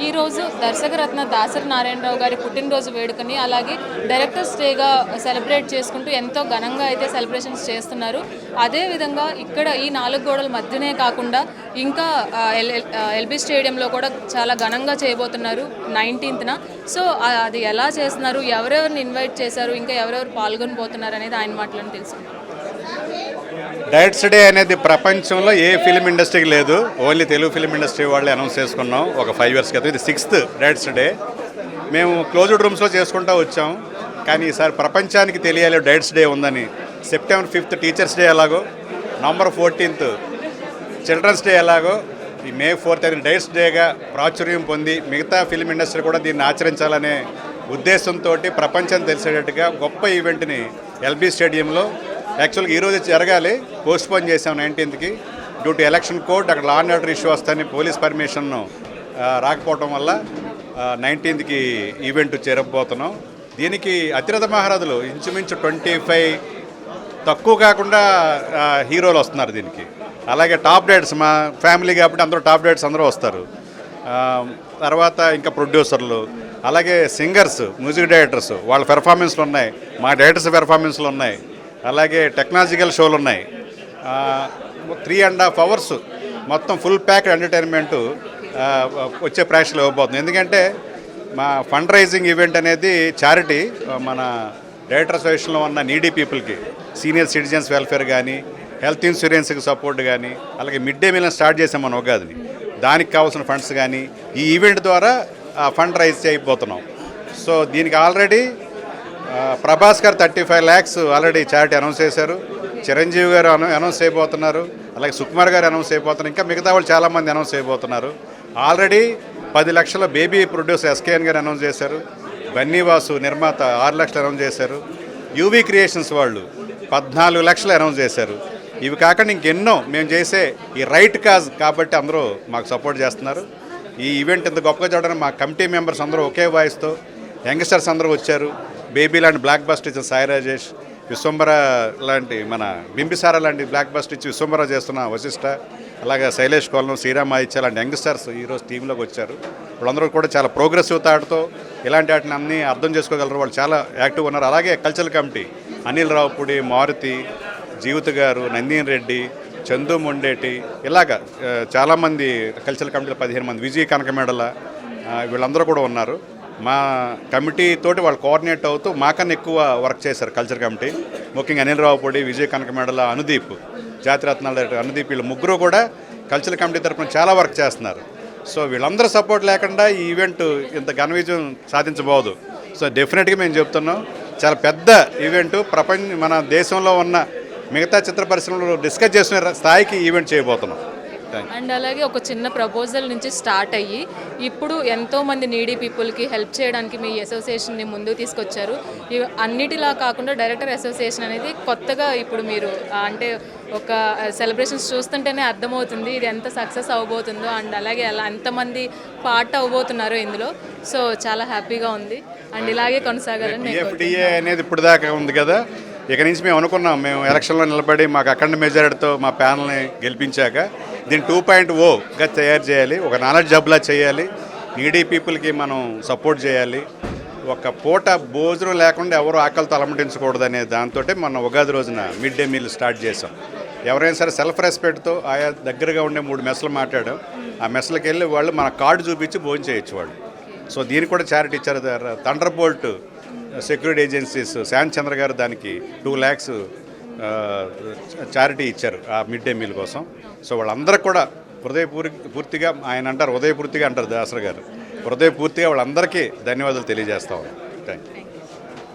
ఈరోజు దర్శకరత్న దాసరి నారాయణరావు గారి పుట్టినరోజు వేడుకని అలాగే డైరెక్టర్స్ డేగా సెలబ్రేట్ చేసుకుంటూ ఎంతో ఘనంగా అయితే సెలబ్రేషన్స్ చేస్తున్నారు. అదేవిధంగా ఇక్కడ ఈ నాలుగు గోడల మధ్యనే కాకుండా ఇంకా ఎల్ ఎల్- ఎల్బీ స్టేడియంలో కూడా చాలా ఘనంగా చేయబోతున్నారు నైన్టీన్త్న. సో అది ఎలా చేస్తున్నారు? ఎవరెవరిని ఇన్వైట్ చేశారు? ఇంకా ఎవరెవరు పాల్గొనబోతున్నారు అనేది ఆయన మాటలను తెలుసుకుంటారు డైట్స్ డే అనేది ప్రపంచంలో ఏ ఫిలిం ఇండస్ట్రీకి లేదు. ఓన్లీ తెలుగు ఫిలిం ఇండస్ట్రీ వాళ్ళే అనౌన్స్ చేసుకున్నాం. ఒక ఫైవ్ ఇయర్స్ క్రితం. ఇది సిక్స్త్ డైట్స్ డే మేము క్లోజ్డ్ రూమ్స్లో చేసుకుంటూ వచ్చాం. కానీ ఈసారి ప్రపంచానికి తెలియాలి డైట్స్ డే ఉందని. సెప్టెంబర్ ఫిఫ్త్ టీచర్స్ డే ఎలాగో. నవంబర్ ఫోర్టీన్త్ చిల్డ్రన్స్ డే ఎలాగో. ఈ మే ఫోర్త్ అనేది డైట్స్ డేగా ప్రాచుర్యం పొంది మిగతా ఫిలిం ఇండస్ట్రీ కూడా దీన్ని ఆచరించాలనే ఉద్దేశంతో ప్రపంచం తెలిసేటట్టుగా గొప్ప ఈవెంట్ని ఎల్బీ స్టేడియంలో యాక్చువల్గా ఈరోజు జరగాలి. పోస్ట్ పోన్ చేసాం నైన్టీన్త్కి. డ్యూ టు ఎలక్షన్ కోడ్ అక్కడ లా అండ్ ఆర్డర్ ఇష్యూ వస్తాయని పోలీస్ పర్మిషన్ రాకపోవటం వల్ల నైన్టీన్త్కి ఈవెంట్ చేరకపోతున్నాం దీనికి అతిరథ మహారాజులు ఇంచుమించు ట్వంటీ ఫైవ్ తక్కువ కాకుండా హీరోలు వస్తున్నారు దీనికి. అలాగే టాప్ డేట్స్ మా ఫ్యామిలీ కాబట్టి అందరూ టాప్ డేట్స్ అందరూ వస్తారు. తర్వాత ఇంకా ప్రొడ్యూసర్లు అలాగే సింగర్స్ మ్యూజిక్ డైరెక్టర్స్ వాళ్ళ పెర్ఫార్మెన్స్లు ఉన్నాయి. మా డైరెక్టర్స్ పెర్ఫార్మెన్స్లు ఉన్నాయి. అలాగే టెక్నాలజికల్ షోలు ఉన్నాయి. త్రీ అండ్ హాఫ్ అవర్స్ మొత్తం ఫుల్ ప్యాక్డ్ ఎంటర్టైన్మెంట్ వచ్చే ప్రేక్షలు ఇవ్వబోతుంది. ఎందుకంటే మా ఫండ్ రైజింగ్ ఈవెంట్ అనేది చారిటీ మన డైరెక్టర్ అసోసియేషన్లో ఉన్న నీడీ పీపుల్కి సీనియర్ సిటిజన్స్ వెల్ఫేర్ కానీ హెల్త్ ఇన్సూరెన్స్కి సపోర్ట్ కానీ అలాగే మిడ్ డే మీల్ని స్టార్ట్ చేసాం మనం ఉగాదిని. దానికి కావాల్సిన ఫండ్స్ కానీ ఈ ఈవెంట్ ద్వారా ఫండ్ రైజ్ చేయబోతున్నాం. సో దీనికి already Prabhas garu thirty five lakhs already charity announce చేశారు. చిరంజీవి గారు అనౌన్స్ చేయబోతున్నారు. అలాగే సుకుమార్ గారు అనౌన్స్ చేయబోతున్నారు. ఇంకా మిగతా వాళ్ళు చాలామంది అనౌన్స్ చేయబోతున్నారు. ఆల్రెడీ పది లక్షల baby producer SKN garu announce చేశారు. బన్నీవాసు నిర్మాత ఆరు లక్షలు అనౌన్స్ చేశారు. యూవీ క్రియేషన్స్ వాళ్ళు పద్నాలుగు లక్షలు అనౌన్స్ చేశారు. ఇవి కాకుండా ఇంకెన్నో మేము చేసే ఈ రైట్ కాజ్ కాబట్టి అందరూ మాకు సపోర్ట్ చేస్తున్నారు. ఈ ఈవెంట్ ఇంత గొప్పగా చూడడానికి మా కమిటీ మెంబర్స్ అందరూ ఒకే వాయిస్తో యంగ్స్టర్స్ అందరూ వచ్చారు. బేబీ లాంటి బ్లాక్ బస్ట్ ఇచ్చిన సాయి రాజేష్ విశ్వంబర లాంటి మన బింబిసార లాంటి బ్లాక్ బస్ట్ ఇచ్చి విశ్వంబర చేస్తున్న వశిష్ట అలాగే శైలేష్ కోలం శ్రీరామ్ ఆదిత్య లాంటి యంగ్స్టర్స్ ఈరోజు టీంలోకి వచ్చారు. వాళ్ళందరూ కూడా చాలా ప్రోగ్రెసివ్ థాట్తో ఇలాంటి వాటిని అన్నీ అర్థం చేసుకోగలరు. వాళ్ళు చాలా యాక్టివ్ ఉన్నారు. అలాగే కల్చరల్ కమిటీ అనిల్ రావుపూడి మారుతి జీవిత గారు నందిన్ రెడ్డి చందు మొండేటి ఇలాగ చాలామంది కల్చరల్ కమిటీలో పదిహేను మంది విజయ్ కనకమేడల వీళ్ళందరూ కూడా ఉన్నారు. మా కమిటీ తోటి వాళ్ళు కోఆర్డినేట్ అవుతూ మాకన్నా ఎక్కువ వర్క్ చేశారు కల్చర్ కమిటీ. ముఖ్యంగా అనిల్ రావుపూడి విజయ కనకమేడల అనుదీప్ జాతిరత్నాల అనుదీప్ వీళ్ళు ముగ్గురు కూడా కల్చర్ కమిటీ తరఫున చాలా వర్క్ చేస్తున్నారు. సో వీళ్ళందరూ సపోర్ట్ లేకుండా ఈ ఈవెంట్ ఇంత ఘన విజయం సాధించబోదు. సో డెఫినెట్గా మేము చెప్తున్నాం చాలా పెద్ద ఈవెంట్ ప్రపంచ మన దేశంలో ఉన్న మిగతా చిత్ర పరిశ్రమలు డిస్కస్ చేసుకునే స్థాయికి ఈవెంట్ చేయబోతున్నాం. అండ్ అలాగే ఒక చిన్న ప్రపోజల్ నుంచి స్టార్ట్ అయ్యి ఇప్పుడు ఎంతో మంది నీడీ పీపుల్కి హెల్ప్ చేయడానికి మీ అసోసియేషన్ని ముందుకు తీసుకొచ్చారు. అన్నిటిలా కాకుండా డైరెక్టర్ అసోసియేషన్ అనేది కొత్తగా ఇప్పుడు మీరు అంటే ఒక సెలబ్రేషన్స్ చూస్తుంటేనే అర్థమవుతుంది ఇది ఎంత సక్సెస్ అవబోతుందో అండ్ అలాగే అలా ఎంతమంది పార్ట్ అవబోతున్నారో ఇందులో. సో చాలా హ్యాపీగా ఉంది. అండ్ ఇలాగే కొనసాగాలని అనేది ఇప్పుడు దాకా ఉంది కదా. ఇక నుంచి మేము అనుకున్నాం మేము ఎలక్షన్లో నిలబడి మాకు అఖండ మెజారిటీతో మా ప్యానల్ని గెలిపించాక. దీన్ని టూ పాయింట్ ఓగా తయారు చేయాలి. ఒక నాలెడ్జ్ జబ్లా చేయాలి. నీడీ పీపుల్కి మనం సపోర్ట్ చేయాలి. ఒక పూట భోజనం లేకుండా ఎవరు ఆకలితో అలమటించకూడదనే దాంతో మనం ఉగాది రోజున మిడ్ డే మీల్ స్టార్ట్ చేసాం ఎవరైనా సరే సెల్ఫ్ రెస్పెక్ట్తో ఆయా దగ్గరగా ఉండే మూడు మెస్లు మాట్లాడాం. ఆ మెస్సులకు వెళ్ళి వాళ్ళు మన కార్డు చూపించి భోజనం చేయొచ్చు వాళ్ళు. సో దీనికి కూడా చారిటీ ఇచ్చారు. Thunderbolt Security Agencies Shyam Chandra గారు దానికి టూ ల్యాక్స్ చారిటీ ఇచ్చారు ఆ మిడ్ డే మీల్ కోసం. సో వాళ్ళందరూ కూడా హృదయపూర్ పూర్తిగా ఆయన అంటారు హృదయపూర్తిగా అంటారు దాసర్ గారు. హృదయపూర్తిగా వాళ్ళందరికీ ధన్యవాదాలు తెలియజేస్తా ఉన్నాం. Thank you